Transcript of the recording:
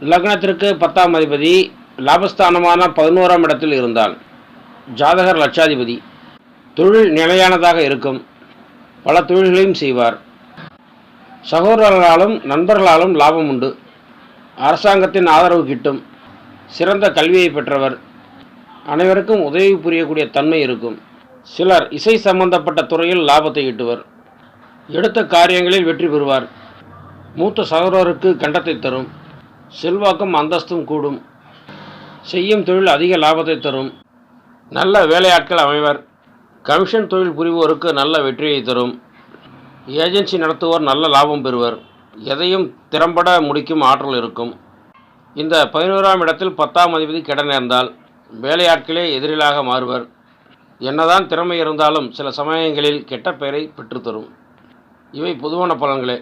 லக்னத்திற்கு பத்தாம் அதிபதி லாபஸ்தானமான பதினோராம் இடத்தில் இருந்தால் ஜாதகர் லட்சாதிபதி. தொழில் நிலையானதாக இருக்கும். பல தொழில்களையும் செய்வார். சகோதரர்களாலும் நண்பர்களாலும் லாபம் உண்டு. அரசாங்கத்தின் ஆதரவு கிட்டும். சிறந்த கல்வியை பெற்றவர். அனைவருக்கும் உதவி புரியக்கூடிய தன்மை இருக்கும். சிலர் இசை சம்பந்தப்பட்ட துறையில் லாபத்தை ஈட்டுவர். எடுத்த காரியங்களில் வெற்றி பெறுவார். மூத்த சகோதரருக்கு கண்டத்தை தரும். செல்வாக்கும் அந்தஸ்தும் கூடும். செய்யும் தொழில் அதிக லாபத்தை தரும். நல்ல வேலையாட்கள் அமைவர். கமிஷன் தொழில் புரிவோருக்கு நல்ல வெற்றியை தரும். ஏஜென்சி நடத்துவோர் நல்ல லாபம் பெறுவர். எதையும் திறம்பட முடிக்கும் ஆற்றல் இருக்கும். இந்த பதினோராம் இடத்தில் பத்தாம் அதிபதி கிட நேர்ந்தால் வேலையாட்களே எதிரிலாக மாறுவர். என்னதான் திறமை இருந்தாலும் சில சமயங்களில் கெட்ட பெயரை பெற்றுத்தரும் இவை பொதுவான பலன்களே.